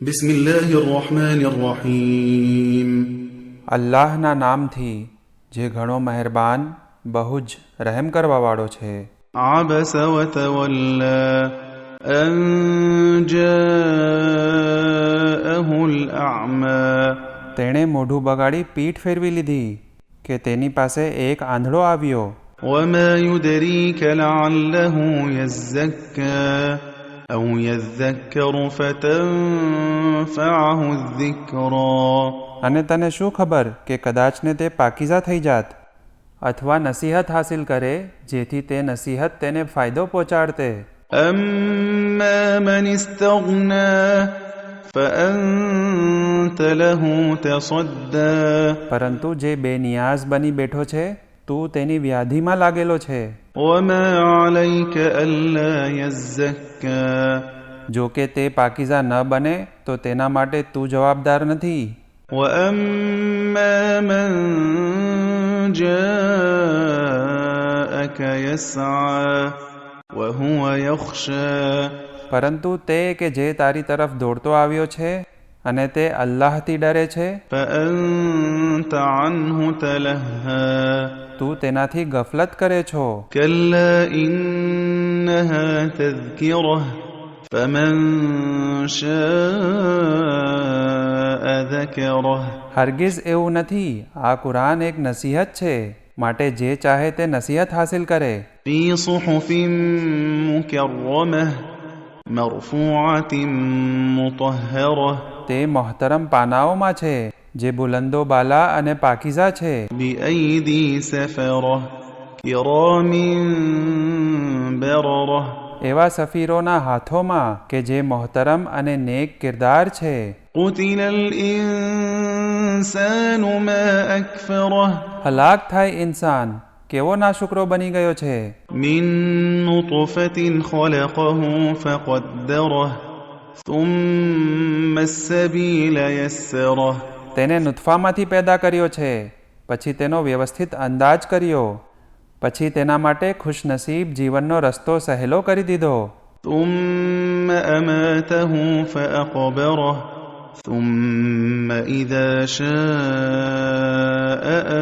بسم الله الرحمن الرحيم અલ્લાહના નામથી જે ઘણો મહેરબાન બહુ જ રહેમ કરવાવાળો છે عبس وتولى أن جاءه الأعمى તેણે મોઢું બગાડી પીઠ ફેરવી લીધી કે તેની પાસે એક આંધળો આવ્યો وما يدريك لعله يزكى أو يذكر فتنفعه الذكرى અને તને શું ખબર કે કદાચને તે પાકીઝા થઈ જાત અથવા નસીહત હાસિલ કરે જેથી તે નસીહત તેને ફાયદો પહોંચાડતે أما من استغنى فأنت له تصدى પરંતુ જે બેનિયાઝ બની બેઠો છે તું તેની વ્યાધીમાં લાગેલો છે. જો કે તે પાકીઝા ન બને તો તેના માટે તું જવાબદાર નથી. પરંતુ તે કે જે તારી તરફ દોડતો આવ્યો છે અને તે અલ્લાહથી ડરે છે? فأنت عنه تلهى તું તેનાથી ગફલત કરે છો كلا إنها تذكرة فمن شاء ذكره હરગિઝ એવું નથી આ કુરાન એક નસીહત છે માટે જે ચાહે તે નસીહત હાસિલ કરે في صحف مكرمة مرفوعة مطهرة તે મોહતરમ પાનાઓમાં છે જે બુલંદો બાલા અને પાકીઝા છે بأيدي سفرة كرام بررة એવા સફીરોના હાથોમાં કે જે મોહતરમ અને નેક કિરદાર છે قتل الإنسان ما أكفره હલાક થાય ઇન્સાન કેવો નાશુકરો બની ગયો છે من نطفة خلقه فقدره ثم السبيل يسره તેને નુતફામાંથી પેદા કર્યો છે પછી તેનો વ્યવસ્થિત અંદાજ કર્યો પછી તેના માટે ખુશનસીબ જીવનનો રસ્તો સહેલો કરી દીધો ثم أماته فأقبره ثم إذا شاء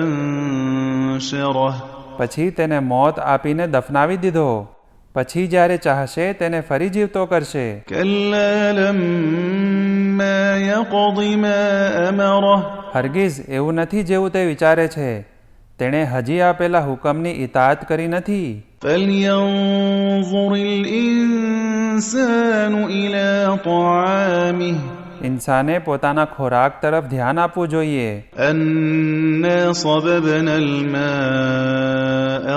أنشره પછી તેને મોત આપીને દફનાવી દીધો પછી જ્યારે ચાહશે તેને ફરી જીવતો કરશે. હરગીઝ એવું નથી જેવું તે વિચારે છે. તેણે હજી આપેલા હુકમની ઇતાત કરી નથી. ઇન્સાને પોતાના ખોરાક તરફ ધ્યાન આપવું જોઈએ. અન્ના સબબનલ મ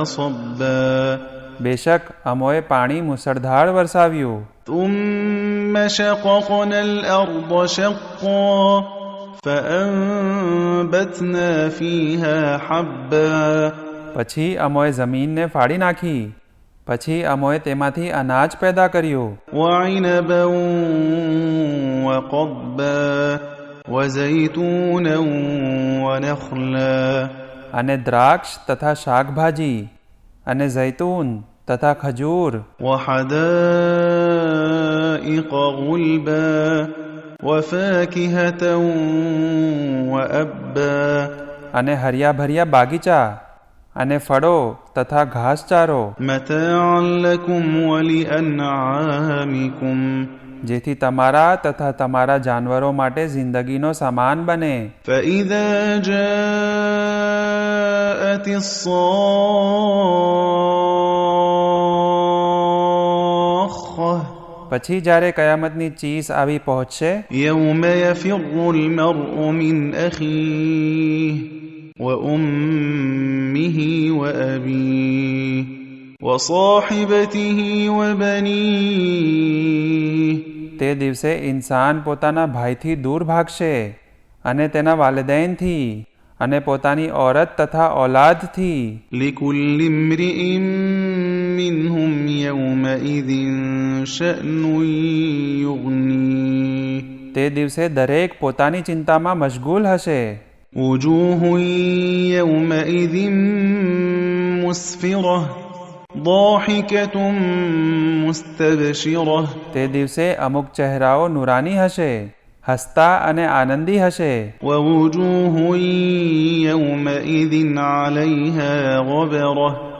સબ્બા બેશક અમોએ પાણી મુસળધાર વરસાવ્યું ثم شققنا الأرض شقا فأنبتنا فيها حبا પછી અમોએ જમીનને ફાડી નાખી પછી અમોએ તેમાંથી અનાજ પેદા કર્યું وعنبا وقضبا وزيتونا ونخلا અને દ્રાક્ષ તથા શાકભાજી અને જૈતૂન તથા ખજૂર. અને હરિયા ભર્યા બાગીચા અને ફળો તથા ઘાસચારો. જેથી તમારા તથા તમારા જાનવરો માટે જિંદગીનો સમાન બને. પછી જ્યારે કયામતની ચીસ આવી પહોંચશે યૌમ યફિરુલ મરઉ મિન અખીહ વ ઉમ્મીહી વ અબીહ વ સાહિબતીહી વ બનીહ તે દિવસે ઇન્સાન પોતાના ભાઈથી દૂર ભાગશે અને તેના વાલદેનથી અને પોતાની ઓરત તથા ઓલાદથી لكل امرئ منهم يومئذ شأن يغنيه તે દિવસે દરેક પોતાની ચિંતામાં મશગુલ હશે وجوه يومئذ مسفرة ضاحكة مستبشرة તે દિવસે અમુક ચહેરાઓ નુરાની હશે હસતા અને આનંદી હશે.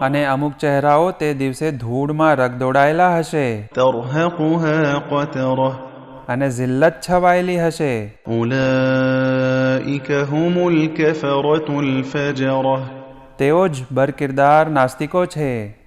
અને અમુક ચહેરાઓ તે દિવસે ધૂળમાં રગદોડાયેલા હશે. અને જિલ્લત છવાયેલી હશે. તેઓ જ બરકિરદાર નાસ્તિકો છે.